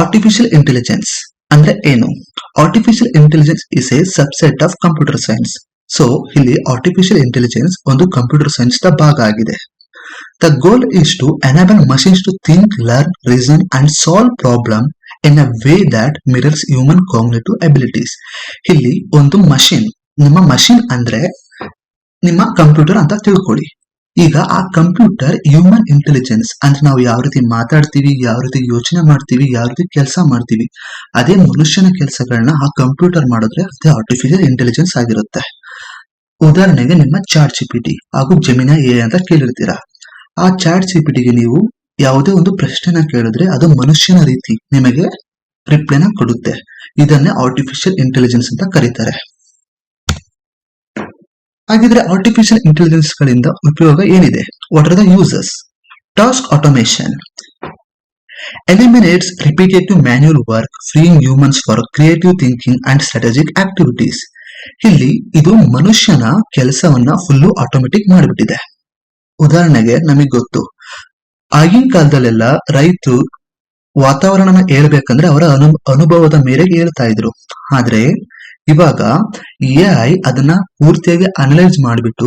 Artificial intelligence ಅಂದ್ರೆ ಏನು? Artificial intelligence is a subset of computer science so ಇಲ್ಲಿ artificial intelligence ಒಂದು computer ಸೈನ್ಸ್ನ ಭಾಗ ಆಗಿದೆ. The goal is to enable machines to think learn reason and solve problem in a way that mirrors human cognitive abilities ಇಲ್ಲಿ ಒಂದು machine ನಿಮ್ಮ machine ಅಂದ್ರೆ ನಿಮ್ಮ ಕಂಪ್ಯೂಟರ್ ಅಂತ ತಿಳ್ಕೊಳ್ಳಿ. ಈಗ ಆ ಕಂಪ್ಯೂಟರ್ ಹ್ಯೂಮನ್ ಇಂಟೆಲಿಜೆನ್ಸ್ ಅಂದ್ರೆ ನಾವು ಯಾವ ರೀತಿ ಮಾತಾಡ್ತೀವಿ, ಯಾವ ರೀತಿ ಯೋಚನೆ ಮಾಡ್ತೀವಿ, ಯಾವ ರೀತಿ ಕೆಲಸ ಮಾಡ್ತೀವಿ, ಅದೇ ಮನುಷ್ಯನ ಕೆಲಸಗಳನ್ನ ಆ ಕಂಪ್ಯೂಟರ್ ಮಾಡಿದ್ರೆ ಅದೇ ಆರ್ಟಿಫಿಷಿಯಲ್ ಇಂಟೆಲಿಜೆನ್ಸ್ ಆಗಿರುತ್ತೆ. ಉದಾಹರಣೆಗೆ ನಿಮ್ಮ ಚಾಟ್ ಜಿಪಿಟಿ ಹಾಗೂ ಜಮೀನ ಎ ಅಂತ ಕೇಳಿರ್ತೀರಾ? ಆ ಚಾಟ್ ಜಿಪಿಟಿಗೆ ನೀವು ಯಾವುದೇ ಒಂದು ಪ್ರಶ್ನೆನ ಕೇಳಿದ್ರೆ ಅದು ಮನುಷ್ಯನ ರೀತಿ ನಿಮಗೆ ರಿಪ್ಲೈನ ಕೊಡುತ್ತೆ. ಇದನ್ನೇ ಆರ್ಟಿಫಿಷಿಯಲ್ ಇಂಟೆಲಿಜೆನ್ಸ್ ಅಂತ ಕರೀತಾರೆ. ಹಾಗಿದ್ರೆ ಆರ್ಟಿಫಿಷಿಯಲ್ ಇಂಟೆಲಿಜೆನ್ಸ್ ಗಳಿಂದ ಉಪಯೋಗ ಏನಿದೆ? What are the uses task automation eliminates repetitive manual work freeing humans for creative thinking and strategic activities ಇಲ್ಲಿ ಇದು ಮನುಷ್ಯನ ಕೆಲಸವನ್ನ ಫುಲ್ಲು ಆಟೋಮೆಟಿಕ್ ಮಾಡಿಬಿಟ್ಟಿದೆ. ಉದಾಹರಣೆಗೆ ನಮಗೆ ಗೊತ್ತು. ಆಗಿನ ಕಾಲದಲ್ಲೆಲ್ಲ ರೈತರು ವಾತಾವರಣನ ಹೇಳ್ಬೇಕಂದ್ರೆ ಅವರ ಅನು, ಅನುಭವದ ಮೇರೆಗೆ ಹೇಳ್ತಾ ಇದ್ರು. ಆದ್ರೆ ಇವಾಗ ಎ ಐ ಅದನ್ನ ಪೂರ್ತಿಯಾಗಿ ಅನಲೈಸ್ ಮಾಡಿಬಿಟ್ಟು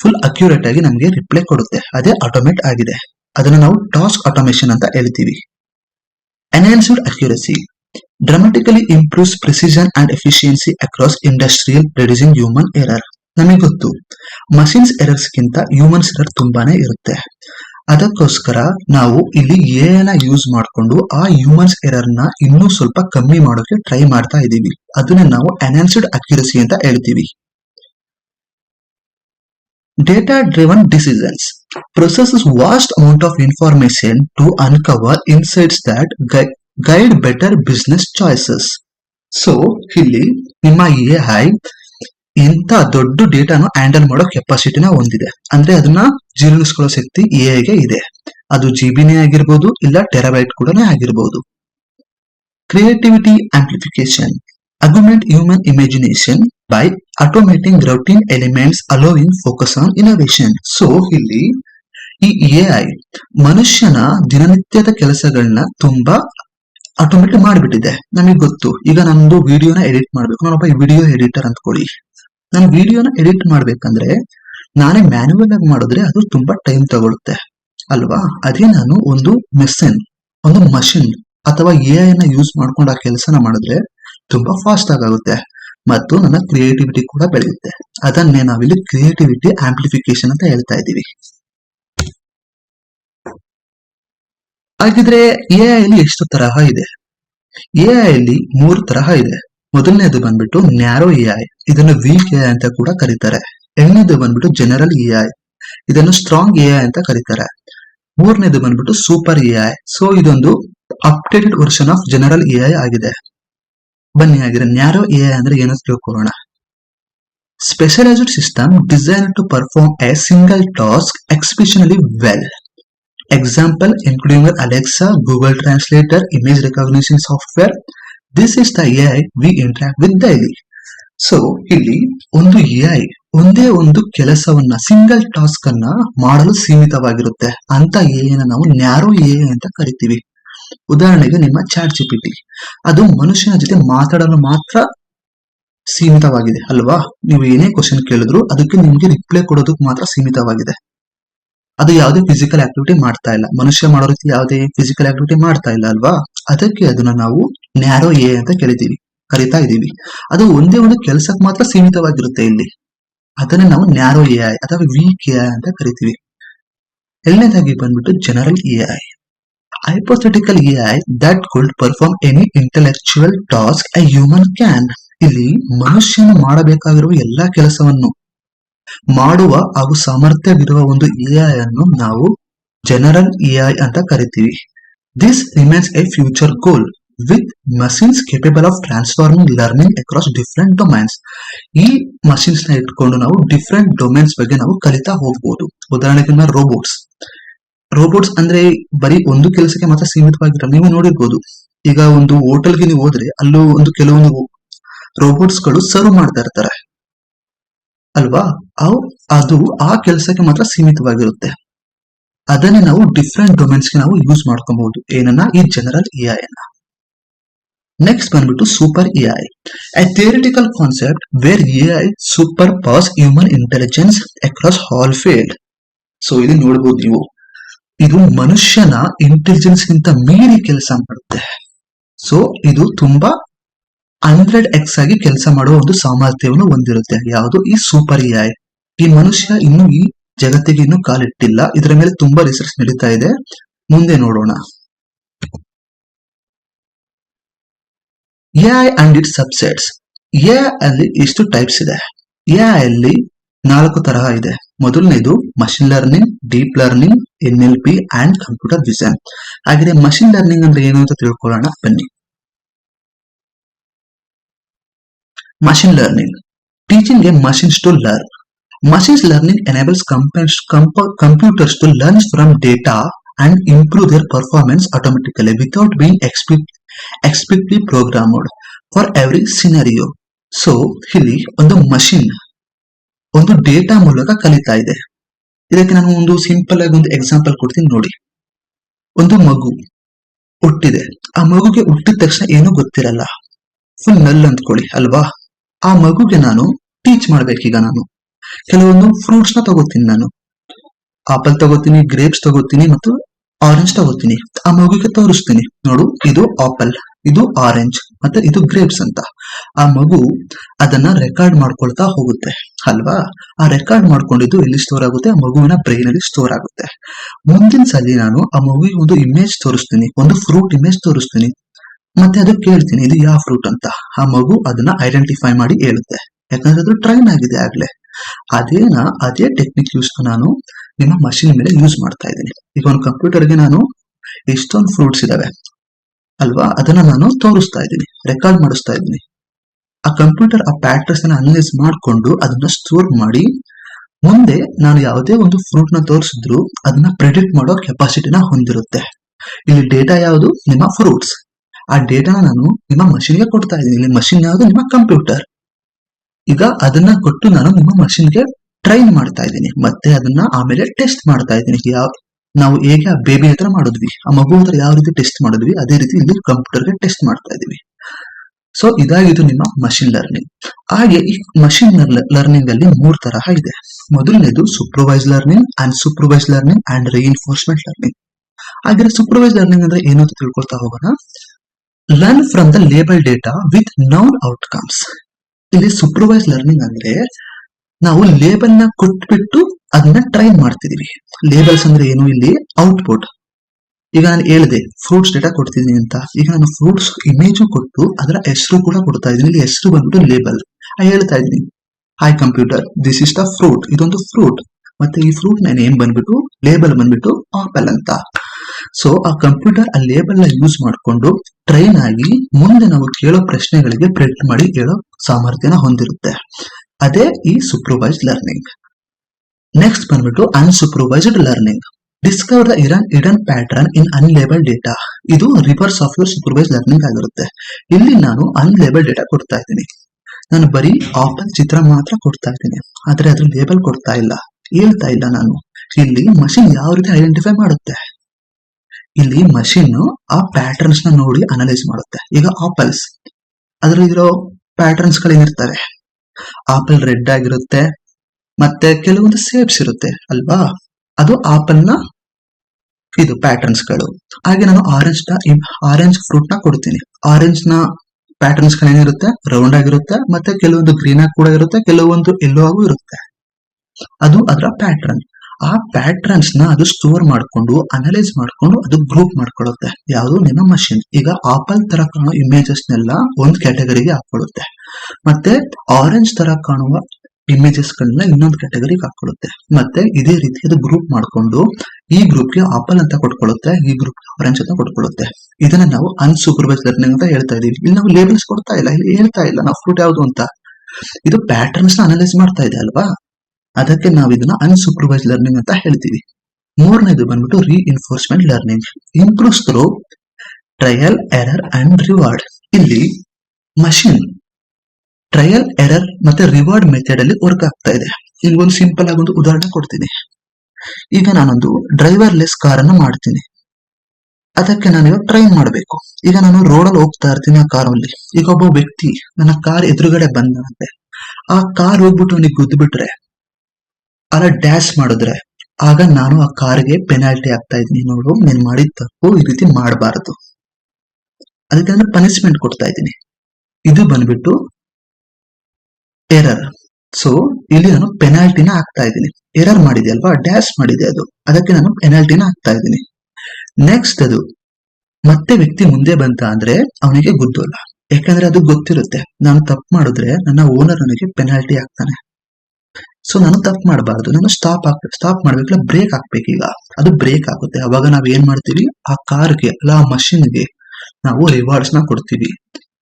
ಫುಲ್ ಅಕ್ಯುರೇಟ್ ಆಗಿ ನಮಗೆ ರಿಪ್ಲೈ ಕೊಡುತ್ತೆ. ಅದೇ ಆಟೋಮೇಟ್ ಆಗಿದೆ. ಅದನ್ನ ನಾವು ಟಾಸ್ಕ್ ಆಟೋಮೇಶನ್ ಅಂತ ಹೇಳ್ತೀವಿ. Enhanced accuracy dramatically improves precision and efficiency across industrial reducing human error ನಮಗೆ ಗೊತ್ತು. ಮಷಿನ್ಸ್ ಎರರ್ಸ್ ಗಿಂತ ಹ್ಯೂಮನ್ಸ್ ಎರರ್ ತುಂಬಾನೇ ಇರುತ್ತೆ. ಅದಕ್ಕೋಸ್ಕರ ನಾವು ಇಲ್ಲಿ ಎ ನ ಯೂಸ್ ಮಾಡಿಕೊಂಡು ಆ ಹ್ಯೂಮನ್ಸ್ ಎರರ್ನ ಇನ್ನೂ ಸ್ವಲ್ಪ ಕಮ್ಮಿ ಮಾಡೋಕೆ ಟ್ರೈ ಮಾಡ್ತಾ ಇದೀವಿ ಅದನ್ನ ನಾವು ಎನ್ಹಾನ್ಸ್ಡ್ ಅಕ್ಯುರಸಿ ಅಂತ ಹೇಳ್ತೀವಿ. Data driven decisions processes vast amount of information to uncover insights that guide better business choices. So ಇಲ್ಲಿ ನಿಮ್ಮ ಎ ಐ ಇಂಥ ದೊಡ್ಡ ಡೇಟಾನು ಹ್ಯಾಂಡಲ್ ಮಾಡೋ ಕೆಪಾಸಿಟಿನ ಹೊಂದಿದೆ. ಅಂದ್ರೆ ಅದನ್ನ ಜೀರ್ಣಿಸ್ಕೊಳ್ಳೋ ಶಕ್ತಿ ಎ ಐಗೆ ಇದೆ. ಅದು ಜಿಬಿನೇ ಆಗಿರ್ಬೋದು, ಇಲ್ಲ ಟೆರಾಬೈಟ್ ಕೂಡ ಆಗಿರ್ಬೋದು. Creativity amplification augment human imagination by automating routine elements allowing focus on innovation so ಇಲ್ಲಿ ಈ ಎಐ ಮನುಷ್ಯನ ದಿನನಿತ್ಯದ ಕೆಲಸಗಳನ್ನ ತುಂಬಾ ಆಟೋಮೆಟಿಕ್ ಮಾಡಿಬಿಟ್ಟಿದೆ. ನಮಗೆ ಗೊತ್ತು. ಈಗ ನಮ್ದು ವಿಡಿಯೋನ ಎಡಿಟ್ ಮಾಡ್ಬೇಕು. ನಾನೊಬ್ಬ ವಿಡಿಯೋ ಎಡಿಟರ್ ಅಂದ್ಕೊಳ್ಳಿ. ನಾನು ವಿಡಿಯೋನ ಎಡಿಟ್ ಮಾಡ್ಬೇಕಂದ್ರೆ ನಾನೇ ಮ್ಯಾನುವಲ್ ಆಗಿ ಮಾಡಿದ್ರೆ ಅದು ತುಂಬಾ ಟೈಮ್ ತಗೊಳುತ್ತೆ, ಅಲ್ವಾ? ಅದೇ ನಾನು ಒಂದು ಮೆಸಿನ್ ಒಂದು ಮಷಿನ್ ಅಥವಾ ಎ ಐನ ಯೂಸ್ ಮಾಡ್ಕೊಂಡು ಆ ಕೆಲಸನ ಮಾಡಿದ್ರೆ ತುಂಬಾ ಫಾಸ್ಟ್ ಆಗುತ್ತೆ ಮತ್ತು ನನ್ನ ಕ್ರಿಯೇಟಿವಿಟಿ ಕೂಡ ಬೆಳೆಯುತ್ತೆ. ಅದನ್ನೇ ನಾವಿಲ್ಲಿ ಕ್ರಿಯೇಟಿವಿಟಿ ಆಂಪ್ಲಿಫಿಕೇಶನ್ ಅಂತ ಹೇಳ್ತಾ ಇದ್ದೀವಿ. ಹಾಗಿದ್ರೆ ಎ ಅಲ್ಲಿ ಎಷ್ಟು ತರಹ ಇದೆ? ಎ ಅಲ್ಲಿ ಮೂರು ತರಹ ಇದೆ. ಮೊದಲನೇದು ಬಂದ್ಬಿಟ್ಟು ನ್ಯಾರೋ ಎಐ ಇದನ್ನು ವೀಕ್ ಎ ಅಂತ ಕೂಡ ಕರೀತಾರೆ. ಎರಡನೇದು ಬಂದ್ಬಿಟ್ಟು ಜನರಲ್ ಎಐ ಇದನ್ನು ಸ್ಟ್ರಾಂಗ್ ಎ ಐ ಅಂತ ಕರೀತಾರೆ. ಮೂರನೇದು ಬಂದ್ಬಿಟ್ಟು ಸೂಪರ್ ಎಐ ಸೊ ಇದೊಂದು updated version of general AI ಆಗಿದೆ. ಬನ್ನಿ ಆಗಿದೆ ನ್ಯಾರೋ ಎಐ ಅಂದ್ರೆ ಏನಂತ ತಿಳ್ಕೊಳ್ಳೋಣ. Specialised system design to perform a single task exceptionally well example including Alexa Google translator image recognition recognition software. Is the the AI we interact with daily. So ಇಲ್ಲಿ ಒಂದು AI ಒಂದೇ ಒಂದು ಕೆಲಸವನ್ನ single task ಅನ್ನ ಮಾಡಲು ಸೀಮಿತವಾಗಿರುತ್ತೆ. ಅಂತ A ನಾವು narrow A ಅಂತ ಕರಿತೀವಿ. ಉದಾಹರಣೆಗೆ ನಿಮ್ಮ ಚಾಟ್ ಜಿಪಿಟಿ ಅದು ಮನುಷ್ಯನ ಜೊತೆ ಮಾತಾಡಲು ಮಾತ್ರ ಸೀಮಿತವಾಗಿದೆ, ಅಲ್ವಾ? ನೀವು ಏನೇ ಕ್ವಶನ್ ಕೇಳಿದ್ರು ಅದಕ್ಕೆ ನಿಮ್ಗೆ ರಿಪ್ಲೈ ಕೊಡೋದಕ್ಕೆ ಮಾತ್ರ ಸೀಮಿತವಾಗಿದೆ. ಅದು ಯಾವುದೇ ಫಿಸಿಕಲ್ ಆಕ್ಟಿವಿಟಿ ಮಾಡ್ತಾ ಇಲ್ಲ. ಮನುಷ್ಯ ಮಾಡೋ ರೀತಿ ಯಾವುದೇ ಫಿಸಿಕಲ್ ಆಕ್ಟಿವಿಟಿ ಮಾಡ್ತಾ ಇಲ್ಲ, ಅಲ್ವಾ? ಅದಕ್ಕೆ ಅದನ್ನ ನಾವು ನ್ಯಾರೋ ಎ ಅಂತ ಕರಿತೀವಿ, ಕರಿತಾ ಇದೀವಿ ಅದು ಒಂದೇ ಒಂದು ಕೆಲಸಕ್ಕೆ ಮಾತ್ರ ಸೀಮಿತವಾಗಿರುತ್ತೆ ಇಲ್ಲಿ. ಅದನ್ನ ನಾವು ನ್ಯಾರೋ ಎ ಐ ಅಥವಾ ವೀಕ್ ಎ ಐ ಅಂತ ಕರಿತೀವಿ. ಎರಡನೇದಾಗಿ ಬಂದ್ಬಿಟ್ಟು general A I. Hypothetical A I that could perform any intellectual task a human can ಇಲ್ಲಿ ಮನುಷ್ಯನ ಮಾಡಬೇಕಾಗಿರುವ ಎಲ್ಲಾ ಕೆಲಸವನ್ನು. ಮಾಡುವ ಹಾಗೂ ಸಾಮರ್ಥ್ಯವಿರುವ ಒಂದು ಎ ಐ ಅನ್ನು ನಾವು ಜನರಲ್ ಎ ಐ ಅಂತ ಕರಿತೀವಿ. This remains a future goal with machines capable of transforming learning across different domains ಈ ಮಷಿನ್ಸ್ನ ಇಟ್ಕೊಂಡು ನಾವು ಡಿಫ್ರೆಂಟ್ ಡೊಮೈನ್ಸ್ ಬಗ್ಗೆ ನಾವು ಕಲಿತಾ ಹೋಗ್ಬೋದು. ಉದಾಹರಣೆಗೆ ರೋಬೋಟ್ಸ್ ರೋಬೋಟ್ಸ್ ಅಂದ್ರೆ ಬರೀ ಒಂದು ಕೆಲಸಕ್ಕೆ ಮಾತ್ರ ಸೀಮಿತವಾಗಿರಲ್ಲ, ನೀವು ನೋಡಿರ್ಬೋದು. ಈಗ ಒಂದು ಹೋಟೆಲ್ಗೆ ನೀವು ಹೋದ್ರೆ ಅಲ್ಲೂ ಒಂದು ಕೆಲವೊಂದು ರೋಬೋಟ್ಸ್ಗಳು ಸರ್ವ್ ಮಾಡ್ತಾ ಇರ್ತಾರೆ. ಅಲ್ವಾ? ಅದು ಆ ಕೆಲಸಕ್ಕೆ ಮಾತ್ರ ಸೀಮಿತವಾಗಿರುತ್ತೆ. ಅದನ್ನೇ ನಾವು ಡಿಫ್ರೆಂಟ್ ಡೊಮೈನ್ಸ್ಗೆ ನಾವು ಯೂಸ್ ಮಾಡ್ಕೊಬಹುದು. ಏನನ್ನ? ಈ ಜನರಲ್ ಎ ಅನ್ನ ನೆಕ್ಸ್ಟ್ ಬಂದ್ಬಿಟ್ಟು super A I a theoretical concept where A I surpass human intelligence across whole field so ಇದು ನೋಡ್ಬೋದು ನೀವು. ಇದು ಮನುಷ್ಯನ ಇಂಟೆಲಿಜೆನ್ಸ್ ಗಿಂತ ಮೀರಿ ಕೆಲಸ ಮಾಡುತ್ತೆ. ಸೊ ಇದು ತುಂಬಾ ಹಂಡ್ರೆಡ್ ಎಕ್ಸ್ ಆಗಿ ಕೆಲಸ ಮಾಡುವ ಒಂದು ಸಾಮರ್ಥ್ಯವನ್ನು ಹೊಂದಿರುತ್ತೆ. ಯಾವುದು? ಈ ಸೂಪರ್ ಎ ಐ ಈ ಮನುಷ್ಯ ಇನ್ನು ಈ ಜಗತ್ತಿಗೆ ಇನ್ನು ಕಾಲಿಟ್ಟಿಲ್ಲ. ಇದರ ಮೇಲೆ ತುಂಬಾ ರಿಸರ್ಚ್ ನಡೀತಾ ಇದೆ. ಮುಂದೆ ನೋಡೋಣ. AI and it subsets A ಅಲ್ಲಿ ಇಷ್ಟು ಟೈಪ್ಸ್ ಇದೆ. ಎ ಅಲ್ಲಿ ನಾಲ್ಕು ತರಹ ಇದೆ. ಮೊದಲನೇದು machine learning deep learning N L P and computer vision ಆಗಿದೆ ಮಷಿನ್ ಲರ್ನಿಂಗ್ ಅಂದ್ರೆ ಏನು ಅಂತ ತಿಳ್ಕೊಳ್ಳೋಣ ಬನ್ನಿ. Machine learning teaching machines to learn machines learning enables computers to learn from data and improve their performance automatically without being ಎಕ್ಸ್ಪೀ explicitly programmed for every scenario. So ಇಲ್ಲಿ ಒಂದು machine ಒಂದು data ಮೂಲಕ ಕಲಿತಾ ಇದೆ. ಇದಕ್ಕೆ ನಾನು ಒಂದು ಸಿಂಪಲ್ ಆಗಿ ಒಂದು ಎಕ್ಸಾಂಪಲ್ ಕೊಡ್ತೀನಿ ನೋಡಿ. ಒಂದು ಮಗು ಹುಟ್ಟಿದೆ. ಆ ಮಗುಗೆ ಹುಟ್ಟಿದ ತಕ್ಷಣ ಏನು ಗೊತ್ತಿರಲ್ಲ. ಫುಲ್ ನಲ್ ಅಂದ್ಕೊಳ್ಳಿ, ಅಲ್ವಾ? ಆ ಮಗುಗೆ ನಾನು ಟೀಚ್ ಮಾಡ್ಬೇಕೀಗ ನಾನು. ಕೆಲವೊಂದು ಫ್ರೂಟ್ಸ್ನ ತಗೋತೀನಿ ನಾನು. ಆಪಲ್ ತಗೋತೀನಿ ಗ್ರೇಪ್ಸ್ ತಗೋತೀನಿ ಮತ್ತು ಆರೆಂಜ್ ತಗೋತೀನಿ ಆ ಮಗುಗೆ ತೋರಿಸ್ತೀನಿ. ನೋಡು, ಇದು ಆಪಲ್, ಇದು ಆರೆಂಜ್ ಮತ್ತೆ ಇದು ಗ್ರೇಪ್ಸ್ ಅಂತ. ಆ ಮಗು ಅದನ್ನ ರೆಕಾರ್ಡ್ ಮಾಡ್ಕೊಳ್ತಾ ಹೋಗುತ್ತೆ, ಅಲ್ವಾ? ಆ ರೆಕಾರ್ಡ್ ಮಾಡ್ಕೊಂಡಿದ್ದು ಎಲ್ಲಿ ಸ್ಟೋರ್ ಆಗುತ್ತೆ? ಆ ಮಗುವಿನ ಬ್ರೈನ್ ಅಲ್ಲಿ ಸ್ಟೋರ್ ಆಗುತ್ತೆ. ಮುಂದಿನ ಸಲ ನಾನು ಆ ಮಗುವಿಗೆ ಒಂದು ಇಮೇಜ್ ತೋರಿಸ್ತೀನಿ, ಒಂದು ಫ್ರೂಟ್ ಇಮೇಜ್ ತೋರಿಸ್ತೀನಿ. ಮತ್ತೆ ಅದು ಕೇಳ್ತೀನಿ, ಇದು ಯಾವ ಫ್ರೂಟ್ ಅಂತ. ಆ ಮಗು ಅದನ್ನ ಐಡೆಂಟಿಫೈ ಮಾಡಿ ಹೇಳುತ್ತೆ. ಯಾಕಂದ್ರೆ ಅದು ಟ್ರೈನ್ ಆಗಿದೆ ಆಗ್ಲೇ. ಅದೇನ, ಅದೇ ಟೆಕ್ನಿಕ್ ಯೂಸ್ ನಾನು ನಿಮ್ಮ ಮಷಿನ್ ಮೇಲೆ ಯೂಸ್ ಮಾಡ್ತಾ ಇದ್ದೀನಿ. ಈಗ ಒಂದು ಕಂಪ್ಯೂಟರ್ಗೆ ನಾನು ಎಷ್ಟೊಂದು ಫ್ರೂಟ್ಸ್ ಇದಾವೆ ಅಲ್ವಾ? ಅದನ್ನ ನಾನು ತೋರಿಸ್ತಾ ಇದ್ದೀನಿ ರೆಕಾರ್ಡ್ ಮಾಡಿಸ್ತಾ ಇದ್ದೀನಿ. ಆ ಕಂಪ್ಯೂಟರ್ ಆ ಪ್ಯಾಟ್ರಸ್ ಅನ್ನ ಅನಲೈಸ್ ಮಾಡಿಕೊಂಡು ಅದನ್ನ ಸ್ಟೋರ್ ಮಾಡಿ, ಮುಂದೆ ನಾನು ಯಾವುದೇ ಒಂದು ಫ್ರೂಟ್ನ ತೋರಿಸಿದ್ರು ಅದನ್ನ ಪ್ರೆಡಿಕ್ಟ್ ಮಾಡೋ ಕೆಪಾಸಿಟಿನ ಹೊಂದಿರುತ್ತೆ. ಇಲ್ಲಿ ಡೇಟಾ ಯಾವುದು? ನಿಮ್ಮ ಫ್ರೂಟ್ಸ್ ಆ ಡೇಟಾನ ನಾನು ನಿಮ್ಮ ಮಷಿನ್ಗೆ ಕೊಡ್ತಾ ಇದ್ದೀನಿ. ಇಲ್ಲಿ ಮಷಿನ್ ಯಾವುದು? ನಿಮ್ಮ ಕಂಪ್ಯೂಟರ್ ಈಗ ಅದನ್ನ ಕೊಟ್ಟು ನಾನು ನಿಮ್ಮ ಮಷಿನ್ಗೆ ಟ್ರೈನ್ ಮಾಡ್ತಾ ಇದ್ದೀನಿ. ಮತ್ತೆ ಅದನ್ನ ಆಮೇಲೆ ಟೆಸ್ಟ್ ಮಾಡ್ತಾ ಇದ್ದೀನಿ. ಯಾವ ನಾವು ಹೇಗೆ ಆ ಬೇಬಿ ಹತ್ರ ಮಾಡಿದ್ವಿ. ಆ ಮಗು ಹತ್ರ ಯಾವ ರೀತಿ ಟೆಸ್ಟ್ ಮಾಡಿದ್ವಿ, ಅದೇ ರೀತಿ ಇಲ್ಲಿ ಕಂಪ್ಯೂಟರ್ಗೆ ಟೆಸ್ಟ್ ಮಾಡ್ತಾ ಇದೀವಿ ಸೊ ಇದಾಗಿದ್ದು ನಿಮ್ಮ ಮಷಿನ್ ಲರ್ನಿಂಗ್ ಹಾಗೆ ಈ ಮಷಿನ್ ಲರ್ನಿಂಗ್ ಅಲ್ಲಿ ಮೂರ್ ತರಹ ಇದೆ. ಮೊದಲನೇದು supervise learning and supervise learning and reinforcement learning ಹಾಗೆ ಸೂಪರ್ವೈಸ್ ಲರ್ನಿಂಗ್ ಅಂದ್ರೆ ಏನು ಅಂತ ತಿಳ್ಕೊಳ್ತಾ ಹೋಗೋಣ. Learn from the label data with known outcomes ಇಲ್ಲಿ ಸೂಪರ್ವೈಸ್ ಲರ್ನಿಂಗ್ ಅಂದ್ರೆ ನಾವು ಲೇಬಲ್ನ ಕೊಟ್ಬಿಟ್ಟು ಅದನ್ನ ಟ್ರೈನ್ ಮಾಡ್ತಿದೀವಿ. ಲೇಬಲ್ಸ್ ಅಂದ್ರೆ ಏನು? ಇಲ್ಲಿ ಔಟ್ಪುಟ್ ಈಗ ನಾನು ಹೇಳಿದೆ ಫ್ರೂಟ್ಸ್ ಡೇಟಾ ಕೊಡ್ತಿದ್ದೀನಿ ಅಂತ. ಈಗ ನಾನು ಫ್ರೂಟ್ಸ್ ಇಮೇಜು ಕೊಟ್ಟು ಅದರ ಹೆಸರು ಕೂಡ ಕೊಡ್ತಾ ಇದ್ದೀನಿ. ಇಲ್ಲಿ ಹೆಸರು ಬಂದ್ಬಿಟ್ಟು ಲೇಬಲ್ ಹೇಳ್ತಾ ಇದ್ದೀನಿ. Hi computer this is the fruit ಇದೊಂದು ಫ್ರೂಟ್ ಮತ್ತೆ ಈ ಫ್ರೂಟ್ನ ನೇಮ್ ಬಂದ್ಬಿಟ್ಟು ಲೇಬಲ್ ಬಂದ್ಬಿಟ್ಟು ಆಪಲ್ ಅಂತ. ಸೊ ಆ ಕಂಪ್ಯೂಟರ್ ಆ ಲೇಬಲ್ನ ಯೂಸ್ ಮಾಡಿಕೊಂಡು ಟ್ರೈನ್ ಆಗಿ ಮುಂದೆ ನಾವು ಕೇಳೋ ಪ್ರಶ್ನೆಗಳಿಗೆ ಪ್ರಿಂಟ್ ಮಾಡಿ ಹೇಳೋ ಸಾಮರ್ಥ್ಯನ ಹೊಂದಿರುತ್ತೆ. ಅದೇ ಈ ಸೂಪರ್ವೈಸ್ಡ್ ಲರ್ನಿಂಗ್ ನೆಕ್ಸ್ಟ್ ಬಂದ್ಬಿಟ್ಟು unsupervised learning discover the iron hidden pattern in unlabel data ಇದು reverse of your supervise learning ಆಗಿರುತ್ತೆ. ಇಲ್ಲಿ ನಾನು ಅನ್ಲೇಬಲ್ ಡೇಟಾ ಕೊಡ್ತಾ ಇದ್ದೀನಿ. ನಾನು ಬರೀ ಆಪಲ್ ಚಿತ್ರ ಮಾತ್ರ ಕೊಡ್ತಾ ಇದ್ದೀನಿ. ಆದ್ರೆ ಅದ್ರ ಲೇಬಲ್ ಕೊಡ್ತಾ ಇಲ್ಲ. ಹೇಳ್ತಾ ಇಲ್ಲ ನಾನು. ಇಲ್ಲಿ ಮಷಿನ್ ಯಾವ ರೀತಿ ಐಡೆಂಟಿಫೈ ಮಾಡುತ್ತೆ? ಇಲ್ಲಿ ಮಷಿನ್ ಆ ಪ್ಯಾಟರ್ನ್ಸ್ನ ನೋಡಿ ಅನಲೈಸ್ ಮಾಡುತ್ತೆ. ಈಗ ಆಪಲ್ಸ್ ಅದ್ರಲ್ಲಿರೋ ಪ್ಯಾಟರ್ನ್ಸ್ ಗಳೇನಿರ್ತಾರೆ ಆಪಲ್ ರೆಡ್ ಆಗಿರುತ್ತೆ. ಮತ್ತೆ ಕೆಲವೊಂದು ಸೇಪ್ಸ್ ಇರುತ್ತೆ ಅಲ್ವಾ? ಅದು ಆಪಲ್ನ ಇದು ಪ್ಯಾಟರ್ನ್ಸ್ಗಳು. ಹಾಗೆ ನಾನು ಆರೆಂಜ್ನ ಆರೆಂಜ್ ಫ್ರೂಟ್ನ ಕೊಡ್ತೀನಿ. ಆರೆಂಜ್ನ ಪ್ಯಾಟರ್ನ್ಸ್ ಗಳೇನಿರುತ್ತೆ ರೌಂಡ್ ಆಗಿರುತ್ತೆ. ಮತ್ತೆ ಕೆಲವೊಂದು ಗ್ರೀನ್ ಆಗಿ ಕೂಡ ಇರುತ್ತೆ, ಕೆಲವೊಂದು ಎಲ್ಲೋ ಆಗು ಇರುತ್ತೆ. ಅದು ಅದರ ಪ್ಯಾಟರ್ನ್ ಆ ಪ್ಯಾಟ್ರನ್ಸ್ನ ಅದು ಸ್ಟೋರ್ ಮಾಡ್ಕೊಂಡು ಅನಲೈಸ್ ಮಾಡ್ಕೊಂಡು, ಅದು ಗ್ರೂಪ್ ಮಾಡ್ಕೊಳ್ಳುತ್ತೆ. ಯಾವುದು ನಿಮ್ಮ ಮಷಿನ್ ಈಗ ಆಪಲ್ ತರ ಕಾಣುವ ಇಮೇಜಸ್ ನೆಲ್ಲ ಒಂದ್ ಕ್ಯಾಟಗರಿಗೆ ಹಾಕೊಳ್ಳುತ್ತೆ ಮತ್ತೆ ಆರೆಂಜ್ ತರ ಕಾಣುವ ಇಮೇಜಸ್ ಗಳನ್ನ ಇನ್ನೊಂದು ಕ್ಯಾಟಗರಿಗೆ ಹಾಕೊಳ್ಳುತ್ತೆ ಮತ್ತೆ ಇದೇ ರೀತಿ ಅದು ಗ್ರೂಪ್ ಮಾಡ್ಕೊಂಡು, ಈ ಗ್ರೂಪ್ಗೆ ಆಪಲ್ ಅಂತ ಕೊಟ್ಕೊಳ್ಳುತ್ತೆ, ಈ ಗ್ರೂಪ್ ಆರೆಂಜ್ ಅಂತ ಕೊಟ್ಕೊಳ್ಳುತ್ತೆ. ಇದನ್ನ ನಾವು ಅನ್ಸೂಪರ್ವೈಸ್ ಲರ್ನಿಂಗ್ ಅಂತ ಹೇಳ್ತಾ ಇದೀವಿ. ಇಲ್ಲಿ ನಾವು ಲೇಬಲ್ಸ್ ಕೊಡ್ತಾ ಇಲ್ಲ, ಇಲ್ಲಿ ಹೇಳ್ತಾ ಇಲ್ಲ, ನಾವು ಫ್ರೂಟ್ ಯಾವುದು ಅಂತ. ಇದು ಪ್ಯಾಟರ್ನ್ಸ್ನ ಅನಲೈಸ್ ಮಾಡ್ತಾ ಇದೆ ಅಲ್ವಾ? ಅದಕ್ಕೆ ನಾವು ಇದನ್ನ ಅನ್ಸೂಪರ್ವೈಸ್ ಲರ್ನಿಂಗ್ ಅಂತ ಹೇಳ್ತೀವಿ. ಮೂರನೇದು ಬಂದ್ಬಿಟ್ಟು reinforcement learning improves through trial error and reward ಇಲ್ಲಿ ಮಷಿನ್ ಟ್ರಯಲ್ ಎರರ್ ಮತ್ತೆ ರಿವಾರ್ಡ್ ಮೆಥಡ್ ಅಲ್ಲಿ ವರ್ಕ್ ಆಗ್ತಾ ಇದೆ. ಇಲ್ಲಿ ಒಂದು ಸಿಂಪಲ್ ಆಗಿ ಒಂದು ಉದಾಹರಣೆ ಕೊಡ್ತೀನಿ. ಈಗ ನಾನೊಂದು ಡ್ರೈವರ್ ಲೆಸ್ ಕಾರ್ ಅನ್ನು ಮಾಡ್ತೀನಿ. ಅದಕ್ಕೆ ನಾನು ಇವಾಗ ಟ್ರೈ ಮಾಡಬೇಕು. ಈಗ ನಾನು ರೋಡ್ ಅಲ್ಲಿ ಹೋಗ್ತಾ ಇರ್ತೀನಿ ಆ ಕಾರಲ್ಲಿ ಈಗ ಒಬ್ಬ ವ್ಯಕ್ತಿ ನನ್ನ ಕಾರ್ ಎದುರುಗಡೆ ಬಂದಂತೆ ಆ ಕಾರ್ ಹೋಗ್ಬಿಟ್ಟು ಅವನಿಗೆ ಗುದ್ದು ಬಿಟ್ರೆ ಅಲ್ಲ ಡ್ಯಾಶ್ ಮಾಡಿದ್ರೆ, ಆಗ ನಾನು ಆ ಕಾರ್ಗೆ ಪೆನಾಲ್ಟಿ ಆಗ್ತಾ ಇದ್ದೀನಿ ನೋಡು, ನೀನ್ ಮಾಡಿದ ತಪ್ಪು, ಈ ರೀತಿ ಮಾಡಬಾರದು. ಅದಕ್ಕೆ ನಾನು ಪನಿಷ್ಮೆಂಟ್ ಕೊಡ್ತಾ ಇದ್ದೀನಿ. ಇದು ಬಂದ್ಬಿಟ್ಟು ಎರರ್ ಸೊ ಇಲ್ಲಿ ನಾನು ಪೆನಾಲ್ಟಿನ ಹಾಕ್ತಾ ಇದ್ದೀನಿ. ಎರರ್ ಮಾಡಿದೆ ಅಲ್ವಾ? ಡ್ಯಾಶ್ ಮಾಡಿದೆ ಅದು. ಅದಕ್ಕೆ ನಾನು ಪೆನಾಲ್ಟಿನ ಹಾಕ್ತಾ ಇದ್ದೀನಿ. ನೆಕ್ಸ್ಟ್ ಅದು, ಮತ್ತೆ ವ್ಯಕ್ತಿ ಮುಂದೆ ಬಂತ ಅಂದ್ರೆ ಅವನಿಗೆ ಗೊತ್ತಲ್ಲ ಯಾಕಂದ್ರೆ ಅದು ಗೊತ್ತಿರುತ್ತೆ. ನಾನು ತಪ್ಪು ಮಾಡಿದ್ರೆ ನನ್ನ ಓನರ್ ನನಗೆ ಪೆನಾಲ್ಟಿ ಹಾಕ್ತಾನೆ. ಸೊ ನಾನು ತಪ್ಪು ಮಾಡಬಾರ್ದು. ನಾನು ಸ್ಟಾಪ್ ಹಾಕ್ಬೇಕು ಸ್ಟಾಪ್ ಮಾಡ್ಬೇಕಲ್ಲ ಬ್ರೇಕ್ ಹಾಕ್ಬೇಕು ಈಗ. ಅದು ಬ್ರೇಕ್ ಆಗುತ್ತೆ. ಅವಾಗ ನಾವ್ ಏನ್ ಮಾಡ್ತೀವಿ? ಆ ಕಾರ್ಗೆ ಅಲ್ಲ ಆ ಮಷಿನ್ಗೆ ನಾವು ರಿವಾರ್ಡ್ಸ್ನ ಕೊಡ್ತೀವಿ.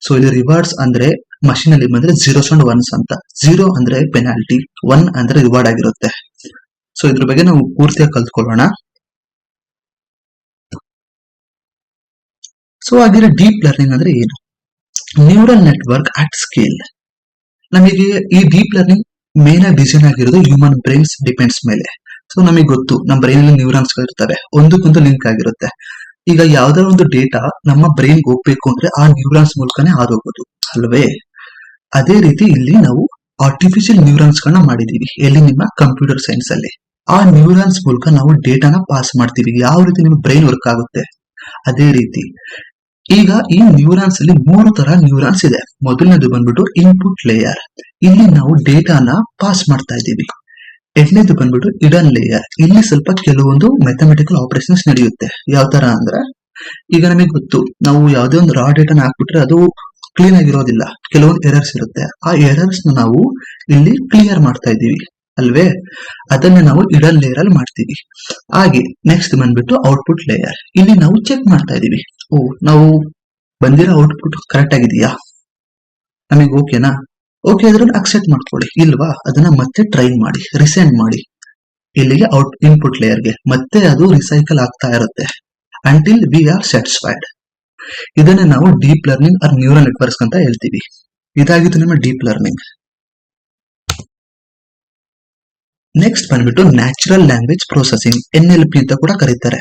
ಸೊ ಇಲ್ಲಿ ರಿವಾರ್ಡ್ಸ್ ಅಂದ್ರೆ ಮಷಿನ್ ಅಲ್ಲಿ ಬಂದ್ರೆ ಜೀರೋಸ್ ಅಂಡ್ ಒನ್ಸ್ ಅಂತ. ಜೀರೋ ಅಂದ್ರೆ ಪೆನಾಲ್ಟಿ ಒನ್ ಅಂದ್ರೆ ರಿವಾರ್ಡ್ ಆಗಿರುತ್ತೆ. ಸೊ ಇದ್ರ ಬಗ್ಗೆ ನಾವು ಪೂರ್ತಿಯಾಗಿ ಕಲ್ತ್ಕೊಳ್ಳೋಣ. ಸೊ ಹಾಗಿರೋ ಡೀಪ್ ಲರ್ನಿಂಗ್ ಅಂದ್ರೆ ಏನು? ನ್ಯೂರಲ್ ನೆಟ್ವರ್ಕ್ ಅಟ್ ಸ್ಕೇಲ್ ನಮಗೆ ಈ ಡೀಪ್ ಲರ್ನಿಂಗ್ ಮೇನ್ ಆಗಿ ಡಿಸೈನ್ ಆಗಿರೋದು ಹ್ಯೂಮನ್ ಬ್ರೈನ್ಸ್ ಡಿಪೆಂಡ್ಸ್ ಮೇಲೆ. ಸೊ ನಮಗೆ ಗೊತ್ತು ನಮ್ಮ ಬ್ರೈನ್ ಅಲ್ಲಿ ನ್ಯೂರಾನ್ಸ್ ಇರ್ತವೆ ಒಂದಕ್ಕೊಂದು ಲಿಂಕ್ ಆಗಿರುತ್ತೆ. ಈಗ ಯಾವ್ದಾರ ಒಂದು ಡೇಟಾ ನಮ್ಮ ಬ್ರೈನ್ ಹೋಗ್ಬೇಕು ಅಂದ್ರೆ ಆ ನ್ಯೂರಾನ್ಸ್ ಮೂಲಕನೇ ಹಾದೋಗೋದು ಅಲ್ವೇ? ಅದೇ ರೀತಿ ಇಲ್ಲಿ ನಾವು ಆರ್ಟಿಫಿಷಿಯಲ್ ನ್ಯೂರಾನ್ಸ್ ಗಳನ್ನ ಮಾಡಿದೀವಿ, ಎಲ್ಲಿ ನಿಮ್ಮ ಕಂಪ್ಯೂಟರ್ ಸೈನ್ಸ್ ಅಲ್ಲಿ. ಆ ನ್ಯೂರಾನ್ಸ್ ಮೂಲಕ ನಾವು ಡೇಟಾನ ಪಾಸ್ ಮಾಡ್ತೀವಿ. ಯಾವ ರೀತಿ ನಿಮ್ಮ ಬ್ರೈನ್ ವರ್ಕ್ ಆಗುತ್ತೆ? ಅದೇ ರೀತಿ. ಈಗ ಈ ನ್ಯೂರಾನ್ಸ್ ಅಲ್ಲಿ ಮೂರು ತರ ನ್ಯೂರಾನ್ಸ್ ಇದೆ. ಮೊದಲನೇದು ಬಂದ್ಬಿಟ್ಟು ಇನ್ಪುಟ್ ಲೇಯರ್ ಇಲ್ಲಿ ನಾವು ಡೇಟಾನ ಪಾಸ್ ಮಾಡ್ತಾ ಇದ್ದೀವಿ. ಎರಡನೇದು ಬಂದ್ಬಿಟ್ಟು ಇಡನ್ ಲೇಯರ್ ಇಲ್ಲಿ ಸ್ವಲ್ಪ ಕೆಲವೊಂದು ಮ್ಯಾಥಮೆಟಿಕಲ್ ಆಪರೇಷನ್ಸ್ ನಡೆಯುತ್ತೆ. ಯಾವ ತರ ಅಂದ್ರೆ, ಈಗ ನಮಗೆ ಗೊತ್ತು. ನಾವು ಯಾವುದೇ ಒಂದು ರಾ ಡೇಟಾನ ಹಾಕ್ಬಿಟ್ರೆ ಅದು ಕ್ಲೀನ್ ಆಗಿರೋದಿಲ್ಲ. ಕೆಲವೊಂದು ಎರರ್ಸ್ ಇರುತ್ತೆ. ಆ ಎರರ್ಸ್ ನಾವು ಇಲ್ಲಿ ಕ್ಲಿಯರ್ ಮಾಡ್ತಾ ಇದ್ದೀವಿ. ಅಲ್ವೇ? ಅದನ್ನ ನಾವು ಇಡನ್ ಲೇಯರ್ ಅಲ್ಲಿ ಮಾಡ್ತೀವಿ. ಹಾಗೆ ನೆಕ್ಸ್ಟ್ ಬಂದ್ಬಿಟ್ಟು ಔಟ್ಪುಟ್ ಲೇಯರ್ ಇಲ್ಲಿ ನಾವು ಚೆಕ್ ಮಾಡ್ತಾ ಇದೀವಿ ಓ, ನಾವು ಬಂದಿರೋ ಔಟ್ಪುಟ್ ಕರೆಕ್ಟ್ ಆಗಿದೆಯಾ? ನಮಗೆ ಓಕೆನಾ ಓಕೆ ಅದ್ರಲ್ಲಿ ಅಕ್ಸೆಪ್ಟ್ ಮಾಡ್ಕೊಳ್ಳಿ. ಇಲ್ವಾ? ಅದನ್ನ ಮತ್ತೆ ಟ್ರೈ ಮಾಡಿ ರಿಸೆಂಡ್ ಮಾಡಿ. ಇಲ್ಲಿಗೆ ಔಟ್ ಇನ್ಪುಟ್ ಲೇಯರ್ಗೆ ಮತ್ತೆ ಅದು ರಿಸೈಕಲ್ ಆಗ್ತಾ ಇರುತ್ತೆ. ಅಂಟಿಲ್ ವಿ ಆರ್ ಸ್ಯಾಟಿಸ್ಫೈಡ್ ಇದನ್ನ ನಾವು deep learning or neural networks ಅಂತ ಹೇಳ್ತೀವಿ. ಇದಾಗಿತ್ತು ನಿಮ್ಮ ಡೀಪ್ ಲರ್ನಿಂಗ್ ನೆಕ್ಸ್ಟ್ ಬಂದ್ಬಿಟ್ಟು natural language processing N L P ಅಂತ ಕೂಡ ಕರೀತಾರೆ.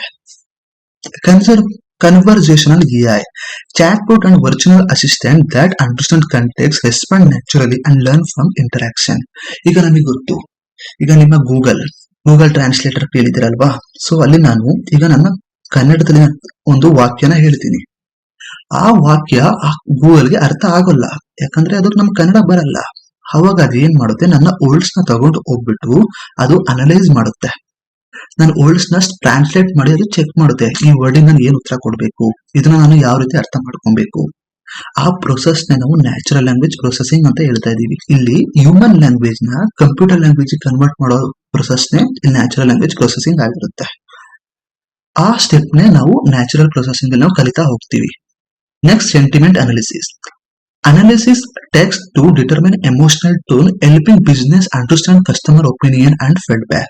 ಕನ್ಸರ್ ಕನ್ವರ್ಸೇಷನಲ್ AI. chatbot and virtual assistant that understand context, respond naturally and learn from interaction. ಈಗ ನಮಗೆ ಗೊತ್ತು. ಈಗ ನಿಮ್ಮ ಗೂಗಲ್ ಗೂಗಲ್ ಟ್ರಾನ್ಸ್ಲೇಟರ್ ಕೇಳಿದಿರಲ್ವಾ? ಸೊ ಅಲ್ಲಿ ನಾನು ಈಗ ನನ್ನ ಕನ್ನಡದಲ್ಲಿ ಒಂದು ವಾಕ್ಯನ ಹೇಳ್ತೀನಿ. ಆ ವಾಕ್ಯ ಗೂಗಲ್ಗೆ ಅರ್ಥ ಆಗೋಲ್ಲ. ಯಾಕಂದ್ರೆ ಅದಕ್ಕೆ ನಮ್ ಕನ್ನಡ ಬರಲ್ಲ. ಅವಾಗ ಅದೇನ್ ಮಾಡುತ್ತೆ? ನನ್ನ ಓಲ್ಡ್ಸ್ನ ತಗೊಂಡು ಹೋಗ್ಬಿಟ್ಟು ಅದು ಅನಲೈಸ್ ಮಾಡುತ್ತೆ. ನಾನು ಓಲ್ಡ್ಸ್ನ ಟ್ರಾನ್ಸ್ಲೇಟ್ ಮಾಡಿ ಅದು ಚೆಕ್ ಮಾಡುತ್ತೆ. ಈ ವರ್ಡಿಂಗ್ ನಾನು ಏನು ಉತ್ತರ ಕೊಡಬೇಕು? ಇದನ್ನ ನಾನು ಯಾವ ರೀತಿ ಅರ್ಥ ಮಾಡ್ಕೊಬೇಕು? ಆ ಪ್ರೊಸೆಸ್ನ ನಾವು ನ್ಯಾಚುರಲ್ ಲ್ಯಾಂಗ್ವೇಜ್ ಪ್ರೊಸೆಸಿಂಗ್ ಅಂತ ಹೇಳ್ತಾ ಇದೀವಿ ಇಲ್ಲಿ ಹ್ಯೂಮನ್ ಲ್ಯಾಂಗ್ವೇಜ್ನ ಕಂಪ್ಯೂಟರ್ ಲ್ಯಾಂಗ್ವೇಜ್ ಕನ್ವರ್ಟ್ ಮಾಡೋ ಪ್ರೊಸೆಸ್ ನೇ ಇಲ್ಲಿ ನ್ಯಾಚುರಲ್ ಲ್ಯಾಂಗ್ವೇಜ್ ಪ್ರೊಸೆಸಿಂಗ್ ಆಗಿರುತ್ತೆ. ಆ ಸ್ಟೆಪ್ ನೇ ನಾವು ನ್ಯಾಚುರಲ್ ಪ್ರೊಸೆಸಿಂಗ್ ನಾವು ಕಲಿತಾ ಹೋಗ್ತೀವಿ. Next sentiment analysis analysis text to determine emotional tone, helping business understand customer opinion and feedback.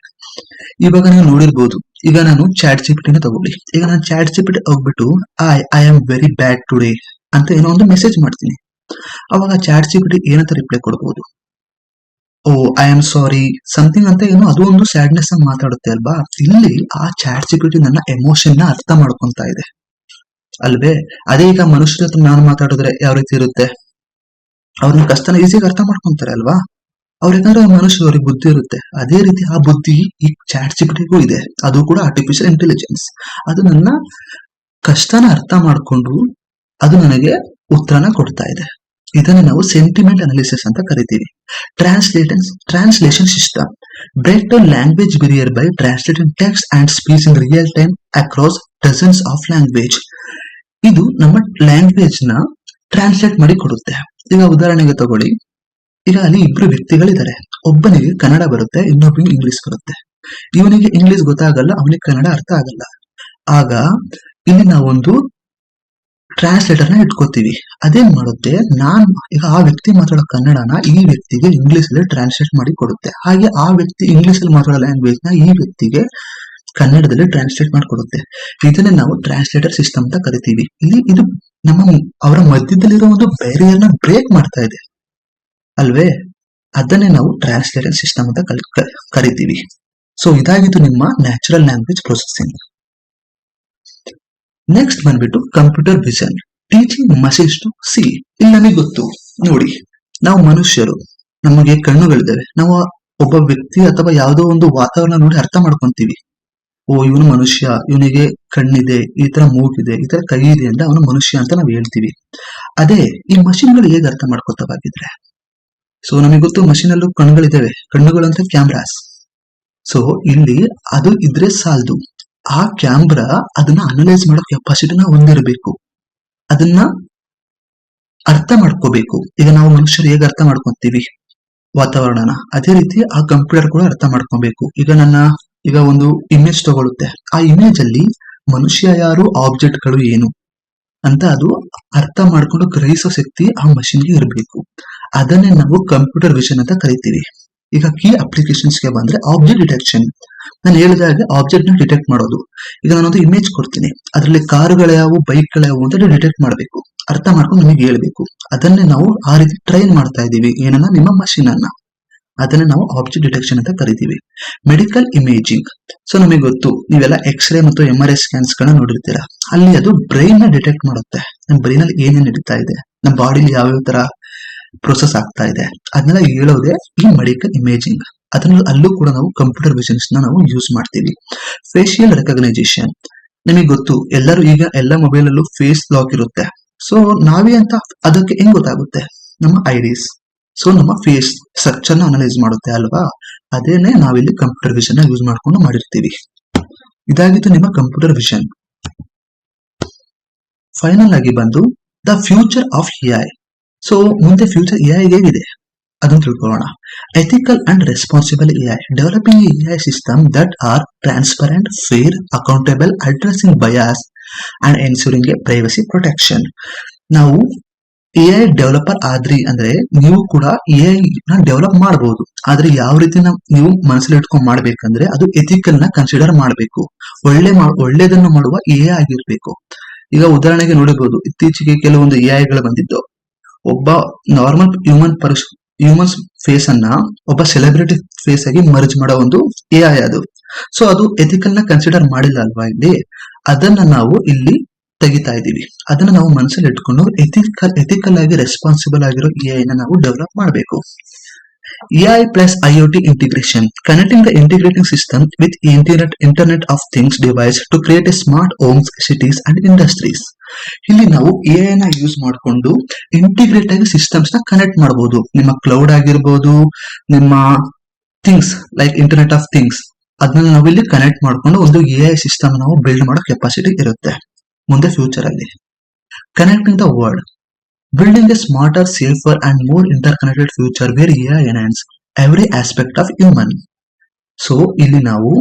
ಇವಾಗ ನೀವು ನೋಡಿರ್ಬೋದು ಈಗ ನಾನು ಚಾಟ್ ಜಿಪಿಟಿನ ತಗೊಳ್ಳಿ. ಈಗ ನಾನು ಚಾಟ್ ಜಿಪಿಟಿ ಹೋಗ್ಬಿಟ್ಟು I I am very bad today ಅಂತ ಏನೋ ಒಂದು ಮೆಸೇಜ್ ಮಾಡ್ತೀನಿ. ಅವಾಗ ಚಾಟ್ ಜಿಪಿಟಿ ಏನಂತ ರಿಪ್ಲೈ ಕೊಡ್ಬೋದು? Oh I am sorry something ಅಂತ ಏನೋ ಅದು ಒಂದು ಸ್ಯಾಡ್ನೆಸ್ ಅಂತ ಮಾತಾಡುತ್ತೆ ಅಲ್ವಾ? ಇಲ್ಲಿ ಆ ಚಾಟ್ ಜಿಪಿಟಿ ನನ್ನ ಎಮೋಷನ್ನ ಅರ್ಥ ಮಾಡ್ಕೊಂತ ಇದೆ. ಅಲ್ವೇ? ಅದೇ ಈಗ ಮನುಷ್ಯರ ಹತ್ರ ನಾನು ಮಾತಾಡಿದ್ರೆ ಯಾವ ರೀತಿ ಇರುತ್ತೆ? ಅವ್ರನ್ನ ಕಷ್ಟನ ಈಸಿಯಾಗಿ ಅರ್ಥ ಮಾಡ್ಕೊಂತಾರೆ ಅಲ್ವಾ? ಅವ್ರ ಏನಾದ್ರು ಅವ್ರ ಮನುಷ್ಯರು ಅವ್ರಿಗೆ ಬುದ್ಧಿ ಇರುತ್ತೆ. ಅದೇ ರೀತಿ ಆ ಬುದ್ಧಿ ಈ ಚಾಟ್ ಜಿಪಿಟಿಗೂ ಇದೆ. ಅದು ಕೂಡ ಆರ್ಟಿಫಿಷಿಯಲ್ ಇಂಟೆಲಿಜೆನ್ಸ್ ಅದು ನನ್ನ ಕಷ್ಟನ ಅರ್ಥ ಮಾಡ್ಕೊಂಡು ಅದು ನನಗೆ ಉತ್ತರನ ಕೊಡ್ತಾ ಇದೆ. ಇದನ್ನ ನಾವು ಸೆಂಟಿಮೆಂಟ್ ಅನಾಲಿಸಿಸ್ ಅಂತ ಕರಿತೀವಿ. Translations translation system break to language barrier by translating text and speech in real time across dozens of language ಇದು ನಮ್ಮ ಲ್ಯಾಂಗ್ವೇಜ್ನ ಟ್ರಾನ್ಸ್ಲೇಟ್ ಮಾಡಿ ಕೊಡುತ್ತೆ. ಈಗ ಉದಾಹರಣೆಗೆ ತಗೊಳ್ಳಿ. ಈಗ ಅಲ್ಲಿ ಇಬ್ರು ವ್ಯಕ್ತಿಗಳಿದ್ದಾರೆ. ಒಬ್ಬನಿಗೆ ಕನ್ನಡ ಬರುತ್ತೆ ಇನ್ನೊಬ್ಬನಿಗೆ ಇಂಗ್ಲಿಷ್ ಬರುತ್ತೆ. ಇವನಿಗೆ ಇಂಗ್ಲಿಷ್ ಗೊತ್ತಾಗಲ್ಲ, ಅವನಿಗೆ ಕನ್ನಡ ಅರ್ಥ ಆಗಲ್ಲ. ಆಗ ಇಲ್ಲಿ ನಾವೊಂದು ಟ್ರಾನ್ಸ್ಲೇಟರ್ನ ಇಟ್ಕೋತೀವಿ. ಅದೇನ್ ಮಾಡುತ್ತೆ? ನಾನ್ ಈಗ ಆ ವ್ಯಕ್ತಿ ಮಾತಾಡೋ ಕನ್ನಡನ ಈ ವ್ಯಕ್ತಿಗೆ ಇಂಗ್ಲಿಷ್ ಅಲ್ಲಿ ಟ್ರಾನ್ಸ್ಲೇಟ್ ಮಾಡಿ ಕೊಡುತ್ತೆ. ಹಾಗೆ ಆ ವ್ಯಕ್ತಿ ಇಂಗ್ಲಿಷ್ ಅಲ್ಲಿ ಮಾತಾಡೋ ಲ್ಯಾಂಗ್ವೇಜ್ನ ಈ ವ್ಯಕ್ತಿಗೆ ಕನ್ನಡದಲ್ಲಿ ಟ್ರಾನ್ಸ್ಲೇಟ್ ಮಾಡಿಕೊಡುತ್ತೆ ಇದನ್ನೇ ನಾವು ಟ್ರಾನ್ಸ್ಲೇಟರ್ ಸಿಸ್ಟಮ್ ಅಂತ ಕರಿತೀವಿ. ಇಲ್ಲಿ ಇದು ನಮ್ಮ ಅವರ ಮಧ್ಯದಲ್ಲಿರೋ ಒಂದು ಬ್ಯಾರಿಯರ್ನ ಬ್ರೇಕ್ ಮಾಡ್ತಾ ಇದೆ. ಅಲ್ವೇ? ಅದನ್ನೇ ನಾವು ಟ್ರಾನ್ಸ್ಲೇಟರ್ ಸಿಸ್ಟಮ್ ಅಂತ ಕರಿತೀವಿ. ಸೊ ಇದಾಗಿದ್ದು ನಿಮ್ಮ ನ್ಯಾಚುರಲ್ ಲ್ಯಾಂಗ್ವೇಜ್ ಪ್ರೊಸೆಸಿಂಗ್ ನೆಕ್ಸ್ಟ್ ಬಂದ್ಬಿಟ್ಟು computer vision teaching machines to see ಇಲ್ಲಿ ನಮಗೆ ಗೊತ್ತು. ನೋಡಿ, ನಾವು ಮನುಷ್ಯರು, ನಮಗೆ ಕಣ್ಣುಗಳಿದ್ದಾವೆ. ನಾವು ಒಬ್ಬ ವ್ಯಕ್ತಿ ಅಥವಾ ಯಾವುದೋ ಒಂದು ವಾತಾವರಣ ನೋಡಿ ಅರ್ಥ ಮಾಡ್ಕೊಂತೀವಿ. ಓ, ಇವನು ಮನುಷ್ಯ, ಇವನಿಗೆ ಕಣ್ಣಿದೆ, ಈ ತರ ಮೂಗಿದೆ, ಈ ತರ ಕೈ ಇದೆ ಅಂತ ಅವನು ಮನುಷ್ಯ ಅಂತ ನಾವು ಹೇಳ್ತೀವಿ. ಅದೇ, ಈ ಮಷಿನ್ಗಳು ಹೇಗೆ ಅರ್ಥ ಮಾಡ್ಕೊತವಾಗಿದ್ರೆ ಸೊ ನಮಗೆ ಗೊತ್ತು ಮಷಿನ್ ಅಲ್ಲೂ ಕಣ್ಣುಗಳಿದ್ದಾವೆ. ಕಣ್ಣುಗಳು ಅಂತ ಕ್ಯಾಮ್ರಾಸ್ ಸೊ ಇಲ್ಲಿ ಅದು ಇದ್ರೆ ಸಾಲದು. ಆ ಕ್ಯಾಮ್ರಾ ಅದನ್ನ ಅನಲೈಸ್ ಮಾಡೋ ಕೆಪಾಸಿಟಿನ ಹೊಂದಿರಬೇಕು. ಅದನ್ನ ಅರ್ಥ ಮಾಡ್ಕೋಬೇಕು. ಈಗ ನಾವು ಮನುಷ್ಯರು ಹೇಗೆ ಅರ್ಥ ಮಾಡ್ಕೊಂತೀವಿ? ವಾತಾವರಣನ. ಅದೇ ರೀತಿ ಆ ಕಂಪ್ಯೂಟರ್ ಕೂಡ ಅರ್ಥ ಮಾಡ್ಕೊಬೇಕು. ಈಗ ನನ್ನ, ಈಗ ಒಂದು ಇಮೇಜ್ ತಗೊಳುತ್ತೆ ಆ ಇಮೇಜ್ ಅಲ್ಲಿ ಮನುಷ್ಯ ಯಾರು ಆಬ್ಜೆಕ್ಟ್ಗಳು ಏನು ಅಂತ ಅದು ಅರ್ಥ ಮಾಡ್ಕೊಂಡು ಗ್ರಹಿಸೋ ಶಕ್ತಿ ಆ ಮಷಿನ್ಗೆ ಇರಬೇಕು. ಅದನ್ನೇ ನಾವು ಕಂಪ್ಯೂಟರ್ ವಿಷನ್ ಅಂತ ಕರಿತೀವಿ. ಈಗ ಕೀ ಅಪ್ಲಿಕೇಶನ್ಸ್ಗೆ ಬಂದ್ರೆ ಆಬ್ಜೆಕ್ಟ್ ಡಿಟೆಕ್ಷನ್ ನಾನು ಹೇಳಿದ ಹಾಗೆ ಆಬ್ಜೆಕ್ಟ್ನ ಡಿಟೆಕ್ಟ್ ಮಾಡೋದು. ಈಗ ನಾನೊಂದು ಇಮೇಜ್ ಕೊಡ್ತೀನಿ. ಅದರಲ್ಲಿ ಕಾರುಗಳು ಯಾವು ಬೈಕ್ ಯಾವುವು ಅಂತ ಡಿಟೆಕ್ಟ್ ಮಾಡಬೇಕು. ಅರ್ಥ ಮಾಡ್ಕೊಂಡು ನಿಮಗೆ ಹೇಳ್ಬೇಕು. ಅದನ್ನೇ ನಾವು ಆ ರೀತಿ ಟ್ರೈನ್ ಮಾಡ್ತಾ ಇದ್ದೀವಿ. ಏನನ್ನ? ನಿಮ್ಮ ಮಷಿನ್ ಅನ್ನ. ಅದನ್ನ ನಾವು ಆಬ್ಜೆಕ್ಟ್ ಡಿಟೆಕ್ಷನ್ ಅಂತ ಕರಿತೀವಿ. ಮೆಡಿಕಲ್ ಇಮೇಜಿಂಗ್ ಸೊ ನಮಗೆ ಗೊತ್ತು. ನೀವೆಲ್ಲ ಎಕ್ಸ್ರೇ ಮತ್ತು ಎಂ ಆರ್ ಐ ಸ್ಕ್ಯಾನ್ಸ್ ಗಳನ್ನ ನೋಡಿರ್ತೀರಾ. ಅಲ್ಲಿ ಅದು ಬ್ರೈನ್ನ ಡಿಟೆಕ್ಟ್ ಮಾಡುತ್ತೆ. ನಮ್ಮ ಬ್ರೈನ್ ಅಲ್ಲಿ ಏನೇನು ನಡೀತಾ ಇದೆ. ನಮ್ಮ ಬಾಡಿಲಿ ಯಾವ್ಯಾವ ತರ ಪ್ರೊಸೆಸ್ ಆಗ್ತಾ ಇದೆ. ಅದನ್ನೆಲ್ಲ ಹೇಳೋದೇ ಈ ಮೆಡಿಕಲ್ ಇಮೇಜಿಂಗ್ ಅದನ್ನ ಅಲ್ಲೂ ಕೂಡ ನಾವು ಕಂಪ್ಯೂಟರ್ ವಿಷನ್ಸ್ನ ನಾವು ಯೂಸ್ ಮಾಡ್ತೀವಿ. ಫೇಶಿಯಲ್ ರೆಕಗ್ನೈಸೇಷನ್ ನಿಮಗೆ ಗೊತ್ತು, ಎಲ್ಲರೂ ಈಗ ಎಲ್ಲ ಮೊಬೈಲ್ ಅಲ್ಲೂ ಫೇಸ್ ಲಾಕ್ ಇರುತ್ತೆ. ಸೊ ನಾವೇ ಅಂತ ಅದಕ್ಕೆ ಹೆಂಗ್ ಗೊತ್ತಾಗುತ್ತೆ? ನಮ್ಮ ಐಡೀಸ್ ಸೊ ನಮ್ಮ ಫೇಸ್ ಸ್ಟ್ರಕ್ಚರ್ನ ಅನಲೈಸ್ ಮಾಡುತ್ತೆ ಅಲ್ವಾ? ಅದೇನೆ ನಾವಿಲ್ಲಿ ಕಂಪ್ಯೂಟರ್ ವಿಷನ್ನ ಯೂಸ್ ಮಾಡ್ಕೊಂಡು ಮಾಡಿರ್ತೀವಿ. ಇದಾಗಿತ್ತು ನಿಮ್ಮ ಕಂಪ್ಯೂಟರ್ ವಿಷನ್ ಫೈನಲ್ ಆಗಿ ಬಂದು the future of AI so ಮುಂದೆ ಫ್ಯೂಚರ್ ಎಐ ಹೇಗಿದೆ? ಅದನ್ನು ತಿಳ್ಕೊಳ್ಳೋಣ. Ethical and responsible AI developing AI system that are transparent fair accountable addressing bias and ensuring a privacy protection ನಾವು ಎಐ ಡೆವಲಪರ್ ಆದ್ರಿ ಅಂದ್ರೆ ನೀವು ಕೂಡ ಎಐ ನ ಡೆವಲಪ್ ಮಾಡಬಹುದು ಆದ್ರೆ ಯಾವ ರೀತಿ ನಾವ್ ಮನಸ್ಸಲ್ಲಿ ಇಟ್ಕೊಂಡು ಮಾಡ್ಬೇಕಂದ್ರೆ ಅದು ಎಥಿಕಲ್ನ ಕನ್ಸಿಡರ್ ಮಾಡಬೇಕು. ಒಳ್ಳೆ ಒಳ್ಳೇದನ್ನು ಮಾಡುವ ಎಐ ಆಗಿರ್ಬೇಕು. ಈಗ ಉದಾಹರಣೆಗೆ ನೋಡಬಹುದು, ಇತ್ತೀಚೆಗೆ ಕೆಲವೊಂದು ಎ ಗಳು ಬಂದಿದ್ದು. ಒಬ್ಬ ನಾರ್ಮಲ್ ಹ್ಯೂಮನ್ ಪರ್ಸ್ ಹ್ಯೂಮನ್ಸ್ ಫೇಸ್ ಅನ್ನ ಒಬ್ಬ ಸೆಲೆಬ್ರಿಟಿ ಫೇಸ್ ಆಗಿ ಮರ್ಜ್ ಮಾಡೋ ಒಂದು ಎಐ ಅದು. ಸೊ ಅದು ಎಥಿಕಲ್ನ ಕನ್ಸಿಡರ್ ಮಾಡಿಲ್ಲ ಅಲ್ವಾ ಇಲ್ಲಿ? ಅದನ್ನ ನಾವು ಇಲ್ಲಿ ತೆಗಿತಾ ಇದ್ದೀವಿ. ಅದನ್ನ ನಾವು ಮನಸ್ಸಲ್ಲಿ ಇಟ್ಕೊಂಡು ಎಥಿಕಲ್ ಎಥಿಕಲ್ ಆಗಿ ರೆಸ್ಪಾನ್ಸಿಬಲ್ ಆಗಿರೋ ಎಐ ನ ನಾವು ಡೆವಲಪ್ ಮಾಡಬೇಕು. AI plus IoT integration, connecting the integrating system with Internet, Internet of Things device to create a smart homes, cities and industries. ಇಲ್ಲಿ ನಾವು ಎಐ ನ ಯೂಸ್ ಮಾಡಿಕೊಂಡು ಇಂಟಿಗ್ರೇಟ್ ಆಗಿ ಸಿಸ್ಟಮ್ಸ್ನ ಕನೆಕ್ಟ್ ಮಾಡಬಹುದು ನಿಮ್ಮ ಕ್ಲೌಡ್ ಆಗಿರ್ಬೋದು ನಿಮ್ಮ things like internet of things ಅದನ್ನ ನಾವು ಇಲ್ಲಿ ಕನೆಕ್ಟ್ ಮಾಡ್ಕೊಂಡು ಒಂದು ಎಐ ಸಿಸ್ಟಮ್ ನಾವು ಬಿಲ್ಡ್ ಮಾಡೋ ಕೆಪಾಸಿಟಿ ಇರುತ್ತೆ. ಮುಂದೆ ಫ್ಯೂಚರ್ ಅಲ್ಲಿ. Connecting the world building a smarter, safer, and more interconnected future where AI enhances every aspect of human. So ಇಲ್ಲಿ ನಾವು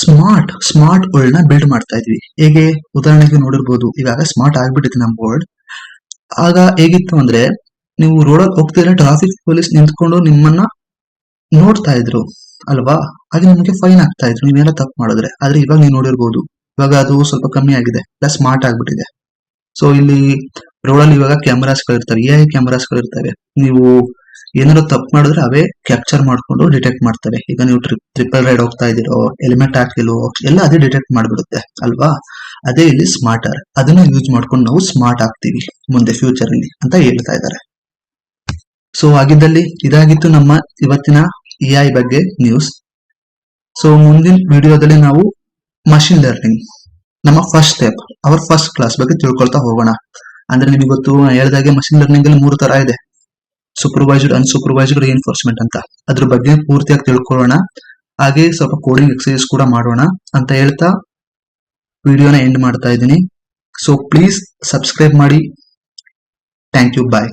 ಸ್ಮಾರ್ಟ್ ಸ್ಮಾರ್ಟ್ ವರ್ಲ್ಡ್ನ ಬಿಲ್ಡ್ ಮಾಡ್ತಾ ಇದ್ವಿ. ಹೇಗೆ? ಉದಾಹರಣೆಗೆ ನೋಡಿರ್ಬೋದು. ಇವಾಗ ಸ್ಮಾರ್ಟ್ ಆಗ್ಬಿಟ್ಟಿದೆ ನಮ್ಮ ವರ್ಲ್ಡ್ ಆಗ ಹೇಗಿತ್ತು ಅಂದ್ರೆ ನೀವು ರೋಡಲ್ಲಿ ಹೋಗ್ತಿದ್ರೆ ಟ್ರಾಫಿಕ್ ಪೊಲೀಸ್ ನಿಂತ್ಕೊಂಡು ನಿಮ್ಮನ್ನ ನೋಡ್ತಾ ಇದ್ರು ಅಲ್ವಾ? ಹಾಗೆ ನಿಮಗೆ ಫೈನ್ ಆಗ್ತಾ ಇದ್ರು. ನೀವೆಲ್ಲ ತಪ್ಪು ಮಾಡಿದ್ರೆ. ಆದ್ರೆ ಇವಾಗ ನೀವು ನೋಡಿರ್ಬೋದು. ಇವಾಗ ಅದು ಸ್ವಲ್ಪ ಕಮ್ಮಿ ಆಗಿದೆ. ಎಲ್ಲ ಸ್ಮಾರ್ಟ್ ಆಗ್ಬಿಟ್ಟಿದೆ. ಸೊ ಇಲ್ಲಿ ರೋಡಲ್ಲಿ ಇವಾಗ ಕ್ಯಾಮರಾಸ್ ಇರ್ತವೆ ಎ ಐ ಕ್ಯಾಮರಾಸ್ ಇರ್ತವೆ ನೀವು ಏನಾದ್ರು ತಪ್ಪು ಮಾಡಿದ್ರೆ ಅವೇ ಕ್ಯಾಪ್ಚರ್ ಮಾಡ್ಕೊಂಡು ಡಿಟೆಕ್ಟ್ ಮಾಡ್ತವೆ ಈಗ ನೀವು ಟ್ರಿಪಲ್ ರೈಡ್ ಹೋಗ್ತಾ ಇದೀರೋ ಹೆಲ್ಮೆಟ್ ಹಾಕಿಲ್ವೋ ಎಲ್ಲ ಅದೇ ಡಿಟೆಕ್ಟ್ ಮಾಡ್ಬಿಡುತ್ತೆ, ಅಲ್ವಾ? ಅದೇ ಇಲ್ಲಿ ಸ್ಮಾರ್ಟರ್ ಅದನ್ನ ಯೂಸ್ ಮಾಡ್ಕೊಂಡು ನಾವು ಸ್ಮಾರ್ಟ್ ಆಗ್ತೀವಿ ಮುಂದೆ ಫ್ಯೂಚರ್ ಅಲ್ಲಿ ಅಂತ ಹೇಳ್ತಾ ಇದ್ದಾರೆ. ಸೊ ಆಗಿದ್ದಲ್ಲಿ ಇದಾಗಿತ್ತು ನಮ್ಮ ಇವತ್ತಿನ ಎ ಐ ಬಗ್ಗೆ ನ್ಯೂಸ್ ಸೊ ಮುಂದಿನ ವಿಡಿಯೋದಲ್ಲಿ ನಾವು ಮಷಿನ್ ಲರ್ನಿಂಗ್ ನಮ್ಮ first step our first class ಬಗ್ಗೆ ತಿಳ್ಕೊಳ್ತಾ ಹೋಗೋಣ. ಅಂದ್ರೆ ನಿಮಗೆ ಗೊತ್ತು ಹೇಳಿದಾಗೆ ಮಷಿನ್ ಲರ್ನಿಂಗ್ ಅಲ್ಲಿ ಮೂರು ತರ ಇದೆ. ಸೂಪರ್ವೈಸ್ಡ್ ಅನ್ಸೂಪರ್ವೈಸ್ಡ್ ಎನ್ಫೋರ್ಸ್ಮೆಂಟ್ ಅಂತ. ಅದ್ರ ಬಗ್ಗೆ ಪೂರ್ತಿಯಾಗಿ ತಿಳ್ಕೊಳ್ಳೋಣ. ಹಾಗೆ ಸ್ವಲ್ಪ ಕೋಡಿಂಗ್ ಎಕ್ಸಸೈಸ್ ಕೂಡ ಮಾಡೋಣ ಅಂತ ಹೇಳ್ತಾ ವಿಡಿಯೋನ ಎಂಡ್ ಮಾಡ್ತಾ ಇದ್ದೀನಿ. ಸೊ ಪ್ಲೀಸ್ ಸಬ್ಸ್ಕ್ರೈಬ್ ಮಾಡಿ. Thank you bye